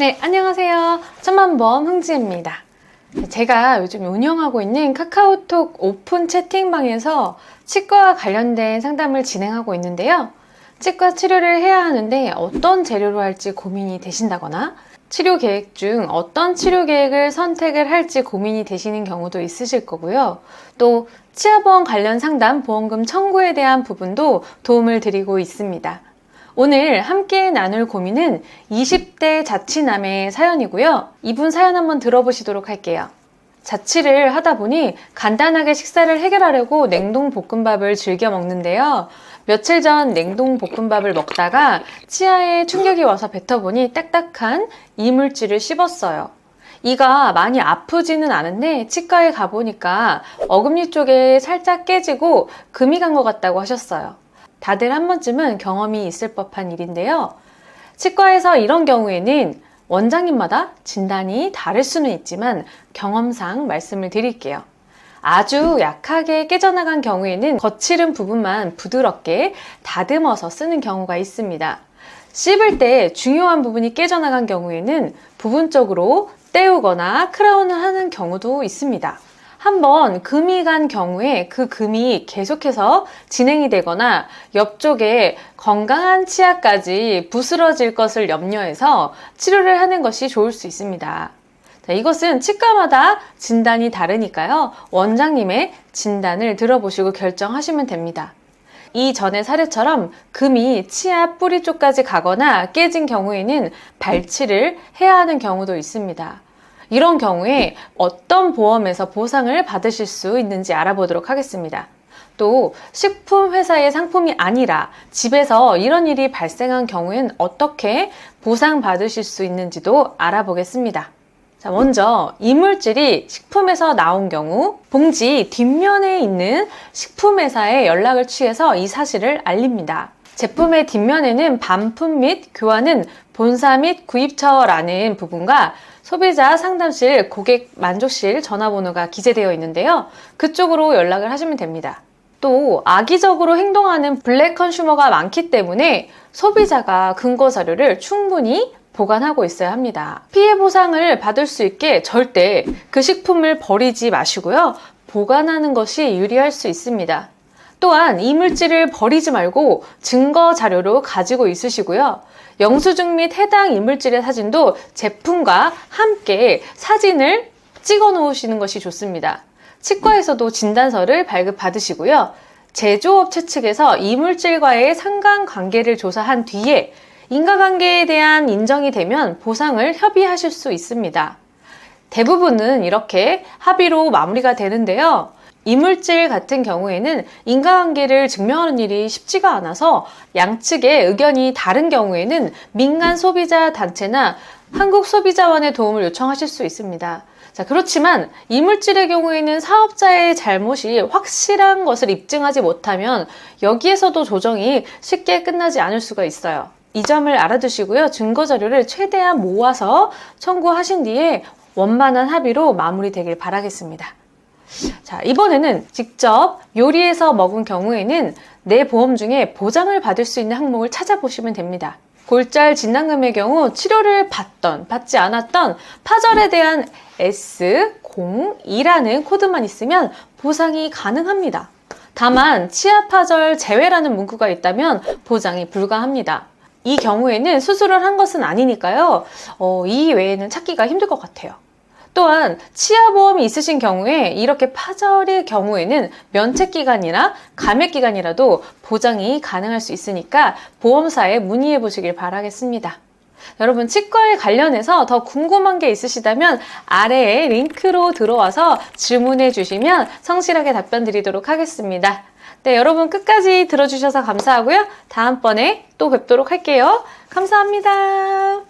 네, 안녕하세요. 천만범 흥지입니다. 제가 요즘 운영하고 있는 카카오톡 오픈 채팅방에서 치과와 관련된 상담을 진행하고 있는데요. 치과 치료를 해야 하는데 어떤 재료로 할지 고민이 되신다거나 치료 계획 중 어떤 치료 계획을 선택을 할지 고민이 되시는 경우도 있으실 거고요. 또 치아보험 관련 상담 보험금 청구에 대한 부분도 도움을 드리고 있습니다. 오늘 함께 나눌 고민은 20대 자취남의 사연이고요. 이분 사연 한번 들어보시도록 할게요. 자취를 하다 보니 간단하게 식사를 해결하려고 냉동 볶음밥을 즐겨 먹는데요. 며칠 전 냉동 볶음밥을 먹다가 치아에 충격이 와서 뱉어보니 딱딱한 이물질을 씹었어요. 이가 많이 아프지는 않은데 치과에 가보니까 어금니 쪽에 살짝 깨지고 금이 간 것 같다고 하셨어요. 다들 한 번쯤은 경험이 있을 법한 일인데요. 치과에서 이런 경우에는 원장님마다 진단이 다를 수는 있지만 경험상 말씀을 드릴게요. 아주 약하게 깨져나간 경우에는 거칠은 부분만 부드럽게 다듬어서 쓰는 경우가 있습니다. 씹을 때 중요한 부분이 깨져나간 경우에는 부분적으로 떼우거나 크라운을 하는 경우도 있습니다. 한번 금이 간 경우에 그 금이 계속해서 진행이 되거나 옆쪽에 건강한 치아까지 부스러질 것을 염려해서 치료를 하는 것이 좋을 수 있습니다. 자, 이것은 치과마다 진단이 다르니까요. 원장님의 진단을 들어보시고 결정하시면 됩니다. 이전의 사례처럼 금이 치아 뿌리 쪽까지 가거나 깨진 경우에는 발치를 해야 하는 경우도 있습니다. 이런 경우에 어떤 보험에서 보상을 받으실 수 있는지 알아보도록 하겠습니다. 또 식품 회사의 상품이 아니라 집에서 이런 일이 발생한 경우엔 어떻게 보상 받으실 수 있는지도 알아보겠습니다. 자, 먼저 이물질이 식품에서 나온 경우 봉지 뒷면에 있는 식품 회사에 연락을 취해서 이 사실을 알립니다. 제품의 뒷면에는 반품 및 교환은 본사 및 구입처라는 부분과 소비자 상담실 고객 만족실 전화번호가 기재되어 있는데요. 그쪽으로 연락을 하시면 됩니다. 또 악의적으로 행동하는 블랙 컨슈머가 많기 때문에 소비자가 근거 자료를 충분히 보관하고 있어야 합니다. 피해 보상을 받을 수 있게 절대 그 식품을 버리지 마시고요. 보관하는 것이 유리할 수 있습니다. 또한 이물질을 버리지 말고 증거 자료로 가지고 있으시고요. 영수증 및 해당 이물질의 사진도 제품과 함께 사진을 찍어 놓으시는 것이 좋습니다. 치과에서도 진단서를 발급받으시고요. 제조업체 측에서 이물질과의 상관 관계를 조사한 뒤에 인과관계에 대한 인정이 되면 보상을 협의하실 수 있습니다. 대부분은 이렇게 합의로 마무리가 되는데요. 이물질 같은 경우에는 인과관계를 증명하는 일이 쉽지가 않아서 양측의 의견이 다른 경우에는 민간 소비자 단체나 한국소비자원의 도움을 요청하실 수 있습니다. 자, 그렇지만 이물질의 경우에는 사업자의 잘못이 확실한 것을 입증하지 못하면 여기에서도 조정이 쉽게 끝나지 않을 수가 있어요. 이 점을 알아두시고요. 증거 자료를 최대한 모아서 청구하신 뒤에 원만한 합의로 마무리되길 바라겠습니다. 자, 이번에는 직접 요리해서 먹은 경우에는 내 보험 중에 보장을 받을 수 있는 항목을 찾아보시면 됩니다. 골절 진단금의 경우 치료를 받던, 받지 않았던 파절에 대한 S02라는 코드만 있으면 보상이 가능합니다. 다만 치아 파절 제외라는 문구가 있다면 보장이 불가합니다. 이 경우에는 수술을 한 것은 아니니까요. 어, 이 외에는 찾기가 힘들 것 같아요. 또한 치아보험이 있으신 경우에 이렇게 파절의 경우에는 면책기간이나 감액기간이라도 보장이 가능할 수 있으니까 보험사에 문의해 보시길 바라겠습니다. 여러분 치과에 관련해서 더 궁금한 게 있으시다면 아래에 링크로 들어와서 질문해 주시면 성실하게 답변 드리도록 하겠습니다. 네, 여러분 끝까지 들어주셔서 감사하고요. 다음번에 또 뵙도록 할게요. 감사합니다.